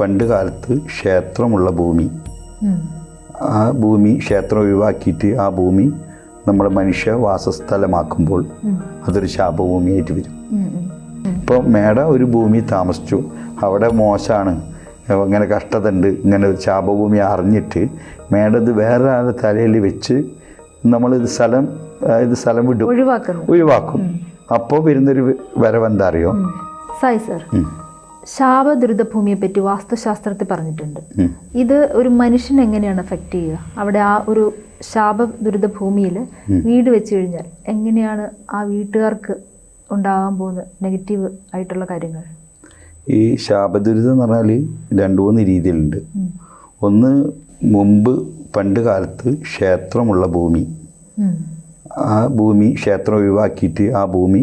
പണ്ട് കാലത്ത് ക്ഷേത്രമുള്ള ഭൂമി. ആ ഭൂമി ക്ഷേത്രം ഒഴിവാക്കിയിട്ട് ആ ഭൂമി നമ്മൾ മനുഷ്യ വാസസ്ഥലമാക്കുമ്പോൾ അതൊരു ശാപഭൂമിയായിട്ട് വരും. ഇപ്പോൾ മേട ഒരു ഭൂമി താമസിച്ചു. അവിടെ മോശമാണ് ഇങ്ങനെ കഷ്ടത ഉണ്ട് ഇങ്ങനെ ഒരു ശാപഭൂമി അറിഞ്ഞിട്ട് മേട ഇത് വേറെ ആളുടെ തലയിൽ വെച്ച് നമ്മൾ ഇത് സ്ഥലം ഇത് സ്ഥലം വിടും. ഒഴിവാക്കും. ഒഴിവാക്കും അപ്പോൾ വരുന്നൊരു വരവെന്താ അറിയോ. സായി സർ ഉം. ശാപ ദുരിതഭൂമിയെ പറ്റി വാസ്തുശാസ്ത്രത്തിൽ പറഞ്ഞിട്ടുണ്ട്. ഇത് ഒരു മനുഷ്യനെ എങ്ങനെയാണ് എഫക്റ്റ് ചെയ്യുക? അവിടെ ആ ഒരു ശാപ ദുരിത ഭൂമിയിൽ വീട് വെച്ച് കഴിഞ്ഞാൽ എങ്ങനെയാണ് ആ വീട്ടുകാർക്ക് ഉണ്ടാകാൻ പോകുന്ന നെഗറ്റീവ് ആയിട്ടുള്ള കാര്യങ്ങൾ? ഈ ശാപദുരിതം എന്ന് പറഞ്ഞാൽ രണ്ട് മൂന്ന് രീതിയിലുണ്ട്. ഒന്ന് മുമ്പ് പണ്ട് കാലത്ത് ക്ഷേത്രമുള്ള ഭൂമി. ആ ഭൂമി ക്ഷേത്രം ഒഴിവാക്കിയിട്ട് ആ ഭൂമി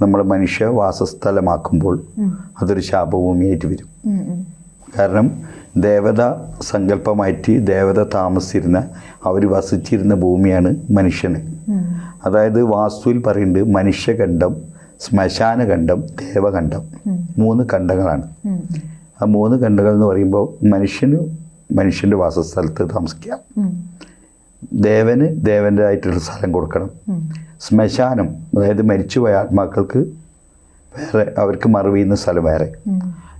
നമ്മൾ മനുഷ്യ വാസസ്ഥലമാക്കുമ്പോൾ. അതൊരു ശാപഭൂമിയായിട്ട് വരും. കാരണം ദേവത സങ്കല്പമായിട്ട് ദേവത താമസിച്ചിരുന്ന അവർ വസിച്ചിരുന്ന ഭൂമിയാണ് മനുഷ്യന്. അതായത് വാസ്തുവിൽ പറയുന്നുണ്ട് മനുഷ്യഖണ്ഡം ശ്മശാനഖണ്ഡം ദേവഖണ്ഡം. മൂന്ന് ഖണ്ഡങ്ങളാണ്. ആ മൂന്ന് ഖണ്ഡങ്ങൾ എന്ന് പറയുമ്പോൾ മനുഷ്യന് മനുഷ്യന്റെ വാസസ്ഥലത്ത് താമസിക്കാം. ദേവന് ദേവന്റെ ആയിട്ടുള്ള സ്ഥലം കൊടുക്കണം. ശ്മശാനം അതായത് മരിച്ചുപോയ ആത്മാക്കൾക്ക് വേറെ അവർക്ക് മറവ് ചെയ്യുന്ന സ്ഥലം വേറെ.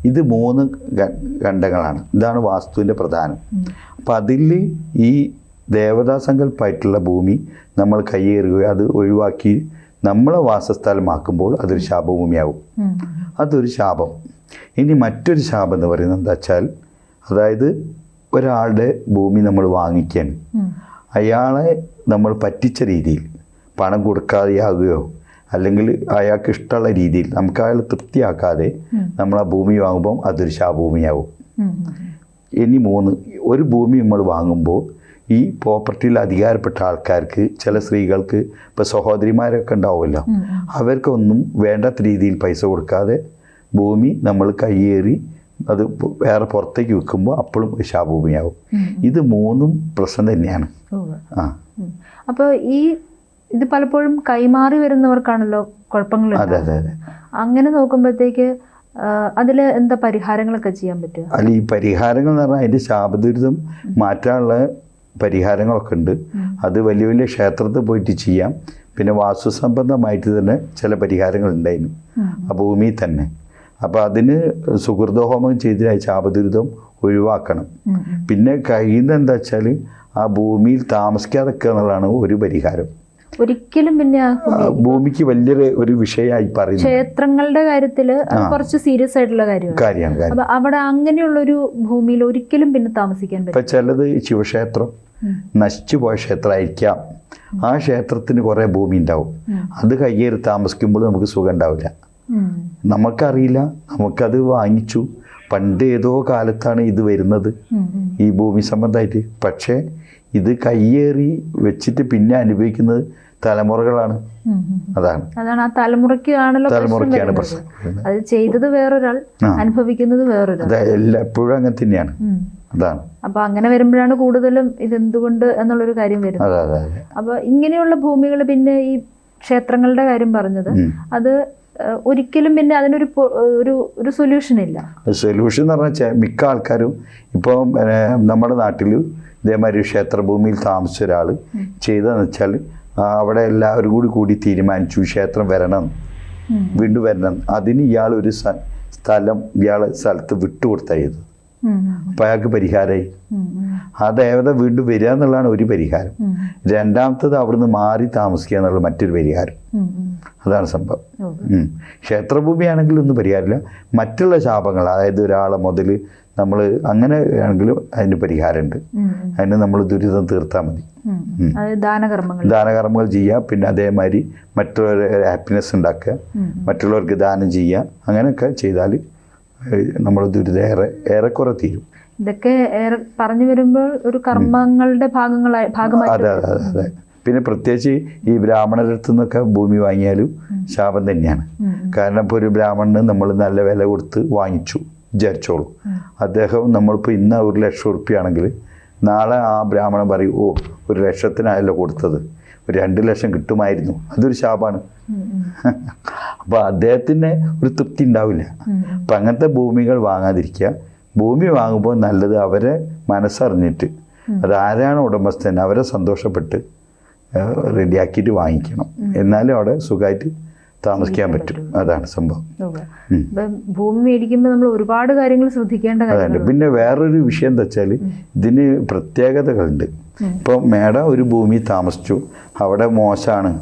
ഇത് മൂന്ന് ഖണ്ഡങ്ങളാണ്. ഇതാണ് വാസ്തുവിന്റെ പ്രധാനം. അപ്പം അതിൽ ഈ ദേവതാസങ്കല്പമായിട്ടുള്ള ഭൂമി നമ്മൾ കയ്യേറുകയോ അത് ഒഴിവാക്കി നമ്മളെ വാസസ്ഥലമാക്കുമ്പോൾ അതൊരു ശാപഭൂമിയാവും. അതൊരു ശാപം. ഇനി മറ്റൊരു ശാപം എന്ന് പറയുന്നത് എന്താ വെച്ചാൽ അതായത് ഒരാളുടെ ഭൂമി നമ്മൾ വാങ്ങിക്കാൻ. അയാളെ നമ്മൾ പറ്റിച്ച രീതിയിൽ. പണം കൊടുക്കാതെയാകുകയോ അല്ലെങ്കിൽ അയാൾക്ക് ഇഷ്ടമുള്ള രീതിയിൽ നമുക്ക് അയാൾ തൃപ്തിയാക്കാതെ നമ്മൾ ആ ഭൂമി വാങ്ങുമ്പോൾ അതൊരു ശാഭൂമിയാവും ഇനി മൂന്ന് ഒരു ഭൂമി നമ്മൾ വാങ്ങുമ്പോൾ ഈ പ്രോപ്പർട്ടിയിൽ അധികാരപ്പെട്ട ആൾക്കാർക്ക് ചില സ്ത്രീകൾക്ക് ഇപ്പോൾ സഹോദരിമാരൊക്കെ ഉണ്ടാവുമല്ലോ അവർക്കൊന്നും വേണ്ടാത്ത രീതിയിൽ പൈസ കൊടുക്കാതെ ഭൂമി നമ്മൾ കയ്യേറി അത് വേറെ പുറത്തേക്ക് വെക്കുമ്പോൾ അപ്പോഴും ശാഭൂമിയാവും ഇത് മൂന്നും പ്രശ്നം തന്നെയാണ്. ആ. അപ്പോൾ ഈ ഇത് പലപ്പോഴും കൈമാറി വരുന്നവർക്കാണല്ലോ കുഴപ്പങ്ങൾ അതെ അതെ അതെ. അങ്ങനെ നോക്കുമ്പോഴത്തേക്ക് അതിൽ എന്താ പരിഹാരങ്ങളൊക്കെ ചെയ്യാൻ പറ്റുക? അല്ല ഈ പരിഹാരങ്ങൾ എന്ന് പറഞ്ഞാൽ അതിന്റെ ശാപദുരിതം മാറ്റാനുള്ള പരിഹാരങ്ങളൊക്കെ ഉണ്ട്. അത് വലിയ വലിയ ക്ഷേത്രത്തിൽ പോയിട്ട് ചെയ്യാം. പിന്നെ വാസ്തു സംബന്ധമായിട്ട് തന്നെ ചില പരിഹാരങ്ങൾ ഉണ്ടായിരുന്നു. ആ ഭൂമിയിൽ തന്നെ. അപ്പോൾ അതിന് സുഹൃതഹോമം ചെയ്ത് ആ ശാപദുരിതം ഒഴിവാക്കണം. പിന്നെ കഴിയുന്ന എന്താ വെച്ചാൽ ആ ഭൂമിയിൽ താമസിക്കാതെ എന്നുള്ളതാണ് ഒരു പരിഹാരം. ഒരിക്കലും പിന്നെ ഭൂമിക്ക് വലിയൊരു ഒരു വിഷയമായി പറയുന്നു. ക്ഷേത്രങ്ങളുടെ കാര്യത്തിൽ കുറച്ച് സീരിയസ് ആയിട്ടുള്ള കാര്യമാണ്. അവിടെ അപ്പൊ അവിടെ അങ്ങനെയുള്ളൊരു ഭൂമിയിൽ ഒരിക്കലും പിന്നെ താമസിക്കാൻ പറ്റും പറ്റും ചിലത് ശിവക്ഷേത്രം നശിച്ചു പോയ ക്ഷേത്രമായിരിക്കാം. ആ ക്ഷേത്രത്തിന് കുറേ ഭൂമി ഉണ്ടാവും. അത് കയ്യേറി താമസിക്കുമ്പോൾ നമുക്ക് സുഖം ഉണ്ടാവില്ല. നമുക്കറിയില്ല നമുക്കത് വാങ്ങിച്ചു. പണ്ട് ഏതോ കാലത്താണ് ഇത് വരുന്നത്. ഈ ഭൂമി സംബന്ധമായിട്ട്. പക്ഷേ ഇത് കയ്യേറി വെച്ചിട്ട് പിന്നെ അനുഭവിക്കുന്നത് തലമുറകളാണ്. അതാണ്. അതാണ് ആ തലമുറയ്ക്ക് ആണല്ലോ പ്രശ്നം തലമുറയ്ക്കാണ് പ്രശ്നം അത് ചെയ്തത് വേറൊരാൾ അനുഭവിക്കുന്നത് വേറൊരാൾ. എപ്പോഴും അങ്ങനെ തന്നെയാണ്. അതാണ്. അപ്പൊ അങ്ങനെ വരുമ്പോഴാണ് കൂടുതലും ഇതെന്തുകൊണ്ട് എന്നുള്ളൊരു കാര്യം വരുന്നത്. അപ്പൊ ഇങ്ങനെയുള്ള ഭൂമികൾ പിന്നെ ഈ ക്ഷേത്രങ്ങളുടെ കാര്യം പറഞ്ഞത് അത് ഒരിക്കലും പിന്നെ അതിനൊരു ഒരു ഒരു സൊല്യൂഷൻ ഇല്ല. സൊല്യൂഷൻ എന്ന് പറഞ്ഞാൽ മിക്ക ആൾക്കാരും ഇപ്പോൾ നമ്മുടെ നാട്ടിൽ ഇതേമാതിരി ക്ഷേത്രഭൂമിയിൽ താമസിച്ച ഒരാൾ ചെയ്തതെന്ന് വെച്ചാൽ അവിടെ എല്ലാവരും കൂടി കൂടി തീരുമാനിച്ചു ക്ഷേത്രം വരണം. വീണ്ടും വരണം അതിന് ഇയാൾ ഒരു സ്ഥലം ഇയാൾ സ്ഥലത്ത് വിട്ടുകൊടുത്താ അപ്പം അയാൾക്ക് പരിഹാരമായി. ആ ദേവത വീണ്ടും വരിക എന്നുള്ളതാണ് ഒരു പരിഹാരം. രണ്ടാമത്തത് അവിടുന്ന് മാറി താമസിക്കുക എന്നുള്ള മറ്റൊരു പരിഹാരം. അതാണ് സംഭവം. ക്ഷേത്രഭൂമിയാണെങ്കിൽ ഒന്നും പരിഹാരമില്ല മറ്റുള്ള ശാപങ്ങൾ അതായത് ഒരാളെ മുതൽ നമ്മൾ അങ്ങനെ ആണെങ്കിലും അതിന് പരിഹാരമുണ്ട്. അതിന് നമ്മൾ ദുരിതം തീർത്താൽ മതി. ദാനകർമ്മങ്ങൾ ദാനകർമ്മങ്ങൾ ചെയ്യുക പിന്നെ അതേമാതിരി മറ്റുള്ളവരെ ഹാപ്പിനെസ് ഉണ്ടാക്കുക. മറ്റുള്ളവർക്ക് ദാനം ചെയ്യുക അങ്ങനെയൊക്കെ ചെയ്താൽ നമ്മൾ ദുരിതം ഏറെ ഏറെക്കുറെ തീരും. ഇതൊക്കെ ഏറെ പറഞ്ഞു വരുമ്പോൾ ഒരു കർമ്മങ്ങളുടെ ഭാഗങ്ങളായി ഭാഗമായി അതെ അതെ അതെ അതെ. പിന്നെ പ്രത്യേകിച്ച് ഈ ബ്രാഹ്മണരടുത്തു നിന്നൊക്കെ ഭൂമി വാങ്ങിയാലും ശാപം തന്നെയാണ്. കാരണം ഇപ്പോൾ ഒരു ബ്രാഹ്മണന് നമ്മൾ നല്ല വില കൊടുത്ത് വാങ്ങിച്ചു. വിചാരിച്ചോളൂ. അദ്ദേഹം നമ്മളിപ്പോൾ ഇന്ന് ഒരു ലക്ഷം ഉറുപ്പ്യാണെങ്കിൽ നാളെ ആ ബ്രാഹ്മണൻ പറയും ഓ ഒരു ലക്ഷത്തിനായല്ലോ കൊടുത്തത്. ഒരു രണ്ട് ലക്ഷം കിട്ടുമായിരുന്നു. അതൊരു ശാപാണ്. അപ്പോൾ അദ്ദേഹത്തിന് ഒരു തൃപ്തി ഉണ്ടാവില്ല. അപ്പം അങ്ങനത്തെ ഭൂമികൾ വാങ്ങാതിരിക്കുക. ഭൂമി വാങ്ങുമ്പോൾ നല്ലത് അവരെ മനസ്സറിഞ്ഞിട്ട് അതാരാണ് ഉടമസ്ഥൻ അവരെ സന്തോഷപ്പെട്ട് റെഡിയാക്കിയിട്ട് വാങ്ങിക്കണം. എന്നാലും അവിടെ സുഖമായിട്ട് താമസിക്കാൻ പറ്റും. അതാണ് സംഭവം. ഭൂമി മേടിക്കുമ്പോൾ നമ്മൾ ഒരുപാട് കാര്യങ്ങൾ ശ്രദ്ധിക്കേണ്ട കാര്യങ്ങൾ പിന്നെ വേറൊരു വിഷയം എന്താ വെച്ചാൽ ഇതിന് പ്രത്യേകതകളുണ്ട്. ഇപ്പോൾ മേഡം ഒരു ഭൂമി താമസിച്ചു. അവിടെ മോശമാണ്.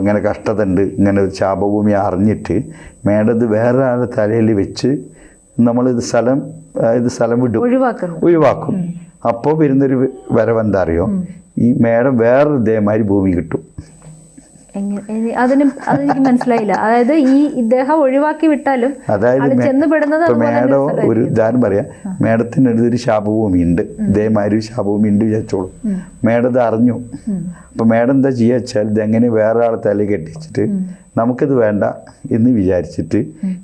ഇങ്ങനെ കഷ്ടത ഉണ്ട് ഇങ്ങനെ ശാപഭൂമി അറിഞ്ഞിട്ട് മേഡം ഇത് വേറെ ആളുടെ തലയിൽ വെച്ച് നമ്മളിത് സ്ഥലം ഇത് സ്ഥലം വിടും. ഒഴിവാക്കും. ഒഴിവാക്കും അപ്പോൾ വരുന്നൊരു വരവെന്താ അറിയോ? ഈ മേഡം വേറൊരു ഇതേമാതിരി ഭൂമി കിട്ടും. അതിന് അതെനിക്ക് മനസ്സിലായില്ല. അതായത് ഈ ഇദ്ദേഹം ഒഴിവാക്കി വിട്ടാലും അതായത് ചെന്ന് പെടുന്നത് മേഡം ഒരു ഉദാഹരണം പറയാം. മേഡത്തിന് ഒരു ശാപഭൂമി ഉണ്ട്. ഇതേമാതിരി ഒരു ശാപഭൂമി ഉണ്ട് വിചാരിച്ചോളൂ. മേഡം ഇത് അറിഞ്ഞു. അപ്പൊ മേഡം എന്താ ചെയ്യുക വെച്ചാൽ ഇതെങ്ങനെ വേറെ ആളെ തല കെട്ടിച്ചിട്ട് നമുക്കിത് വേണ്ട എന്ന് വിചാരിച്ചിട്ട്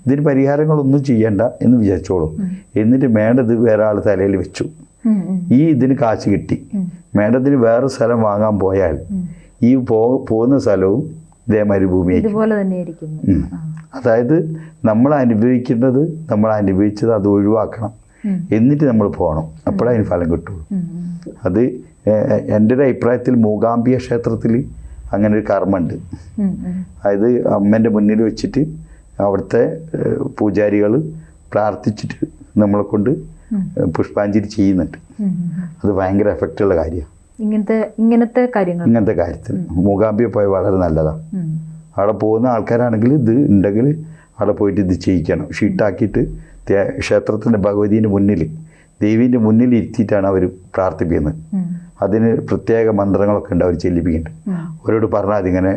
ഇതിന് പരിഹാരങ്ങളൊന്നും ചെയ്യണ്ട എന്ന് വിചാരിച്ചോളൂ. എന്നിട്ട് മേഡം ഇത് വേറെ ആളെ തലയിൽ വെച്ചു. ഈ ഇതിന് കാശ് കിട്ടി. മേഡത്തിന് വേറെ സ്ഥലം വാങ്ങാൻ പോയാൽ ഈ പോ പോകുന്ന സ്ഥലവും ഇതേ മരുഭൂമി ഇതുപോലെ അതായത് നമ്മൾ അനുഭവിക്കുന്നത് നമ്മൾ അനുഭവിച്ചത് അത് ഒഴിവാക്കണം. എന്നിട്ട് നമ്മൾ പോകണം അപ്പോഴേ അതിന് ഫലം കിട്ടുള്ളൂ. അത് എന്റെ ഒരു അഭിപ്രായത്തിൽ മൂകാംബിക ക്ഷേത്രത്തിൽ അങ്ങനെ ഒരു കർമ്മമുണ്ട്. അതായത് അമ്മേന്റെ മുന്നിൽ വെച്ചിട്ട് അവിടുത്തെ പൂജാരികൾ പ്രാർത്ഥിച്ചിട്ട് നമ്മളെ കൊണ്ട് പുഷ്പാഞ്ജലി ചെയ്യുന്നുണ്ട്. അത് ഭയങ്കര എഫക്റ്റുള്ള കാര്യമാണ്. ഇങ്ങനത്തെ ഇങ്ങനത്തെ കാര്യങ്ങൾ. ഇങ്ങനത്തെ കാര്യത്തിൽ. മൂകാംബിക പോയ വളരെ നല്ലതാണ് അവിടെ പോകുന്ന ആൾക്കാരാണെങ്കിൽ ഇത് ഉണ്ടെങ്കിൽ അവിടെ പോയിട്ട് ഇത് ചെയ്യിക്കണം. ഷീട്ടാക്കിയിട്ട് ക്ഷേത്രത്തിന്റെ ഭഗവതീന്റെ മുന്നിൽ ദേവീന്റെ മുന്നിൽ ഇരുത്തിയിട്ടാണ് അവർ പ്രാർത്ഥിപ്പിക്കുന്നത്. അതിന് പ്രത്യേക മന്ത്രങ്ങളൊക്കെ ഉണ്ട് അവർ ചെല്ലിപ്പിക്കുന്നുണ്ട്. അവരോട് പറഞ്ഞാൽ അതിങ്ങനെ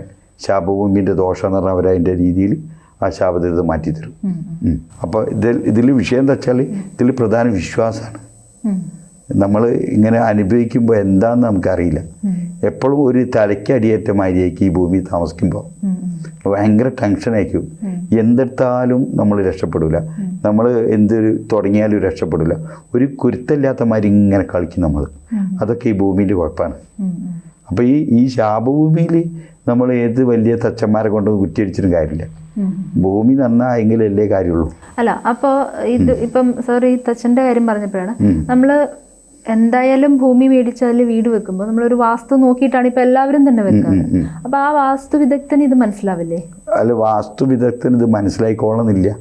ശാപഭൂമിന്റെ ദോഷം എന്ന് പറഞ്ഞാൽ അവരതിന്റെ രീതിയിൽ ആ ശാപത്തിൽ ഇത് മാറ്റിത്തരും. അപ്പോൾ ഇതിൽ ഇതിൽ വിഷയം എന്താ വെച്ചാൽ ഇതിൽ പ്രധാന വിശ്വാസമാണ്. നമ്മൾ ഇങ്ങനെ അനുഭവിക്കുമ്പോൾ എന്താണെന്ന് നമുക്കറിയില്ല. എപ്പോഴും ഒരു തലയ്ക്ക് അടിയേറ്റ മാതിരിയായിരിക്കും ഈ ഭൂമി താമസിക്കുമ്പോൾ. ഭയങ്കര ടെൻഷനായിരിക്കും എന്തെടുത്താലും നമ്മൾ രക്ഷപ്പെടില്ല നമ്മൾ എന്തൊരു തുടങ്ങിയാലും രക്ഷപ്പെടില്ല ഒരു കുരുത്തല്ലാത്ത മാതിരി ഇങ്ങനെ കളിക്കും നമ്മൾ അതൊക്കെ ഈ ഭൂമിന്റെ കുഴപ്പമാണ്. അപ്പോൾ ഈ ഈ ശാപഭൂമിയിൽ നമ്മൾ ഏത് വലിയ തച്ചന്മാരെ കൊണ്ട് കുറ്റിയടിച്ചിട്ടും കാര്യമില്ല. ഭൂമി നന്നായെങ്കിലല്ലേ കാര്യമുള്ളൂ. അല്ല അപ്പോൾ ഇത് ഇപ്പം സോറി തച്ചന്റെ തച്ചന്റെ കാര്യം പറഞ്ഞപ്പോഴാണ് നമ്മൾ നമ്മൾ എന്തായാലും ഭൂമി മേടിച്ചാൽ വീട് വെക്കുമ്പോൾ നമ്മളൊരു വാസ്തു നോക്കിയിട്ടാണ് ഇപ്പൊ എല്ലാവരും തന്നെ വെക്കുന്നത്. അപ്പോൾ ആ വാസ്തു വിദഗ്ധന് ഇത് മനസ്സിലാവില്ലേ? അല്ല വാസ്തു വിദഗ്ധന് ഇത് മനസ്സിലായിക്കോളണമെന്നില്ല.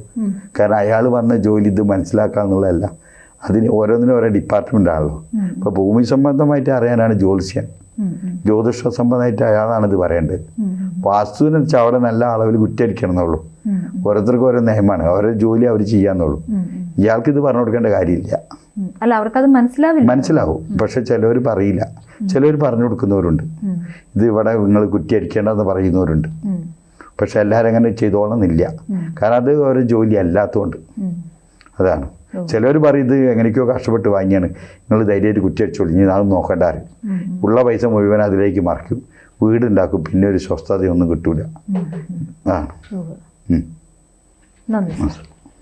കാരണം അയാൾ പറഞ്ഞ ജോലി ഇത് മനസ്സിലാക്കാന്നുള്ളതല്ല അതിന് ഓരോന്നിനും ഓരോ ഡിപ്പാർട്ട്മെന്റ് ആണല്ലോ. ഇപ്പൊ ഭൂമി സംബന്ധമായിട്ട് അറിയാനാണ് ജ്യോത്സ്യൻ. ജ്യോതിഷ സംബന്ധമായിട്ട് അയാളാണ് ഇത് പറയേണ്ടത്. വാസ്തുവിനെ വെച്ചാൽ അവിടെ നല്ല അളവിൽ കുറ്റടിക്കണം എന്നുള്ളൂ. ഓരോരുത്തർക്കും ഓരോ നിയമമാണ്. ഓരോ ജോലി അവർ ചെയ്യാന്നുള്ളൂ. ഇയാൾക്ക് ഇത് പറഞ്ഞു കൊടുക്കേണ്ട കാര്യമില്ല. അല്ല അവർക്കത് മനസ്സിലാവില്ല. മനസ്സിലാവും. പക്ഷെ ചിലവർ പറയില്ല. ചിലവർ പറഞ്ഞു കൊടുക്കുന്നവരുണ്ട്. ഇത് ഇവിടെ നിങ്ങൾ കുറ്റിയടിക്കേണ്ടെന്ന് പറയുന്നവരുണ്ട്. പക്ഷെ എല്ലാവരും അങ്ങനെ ചെയ്തോളണമെന്നില്ല. കാരണം അത് ഒരു ജോലി അല്ലാത്തതുകൊണ്ട്. അതാണ്. ചിലവർ പറയും ഇത് എങ്ങനെയൊക്കെയോ കഷ്ടപ്പെട്ട് വാങ്ങിയാണ്. നിങ്ങൾ ധൈര്യമായിട്ട് കുറ്റിയടിച്ചോളൂ ഇനി അത് നോക്കേണ്ട ആര് ഉം. ഉള്ള പൈസ മുഴുവൻ അതിലേക്ക് മറിക്കും. വീടുണ്ടാക്കും. പിന്നെ ഒരു സ്വസ്ഥതയൊന്നും കിട്ടൂല. ആ നന്ദി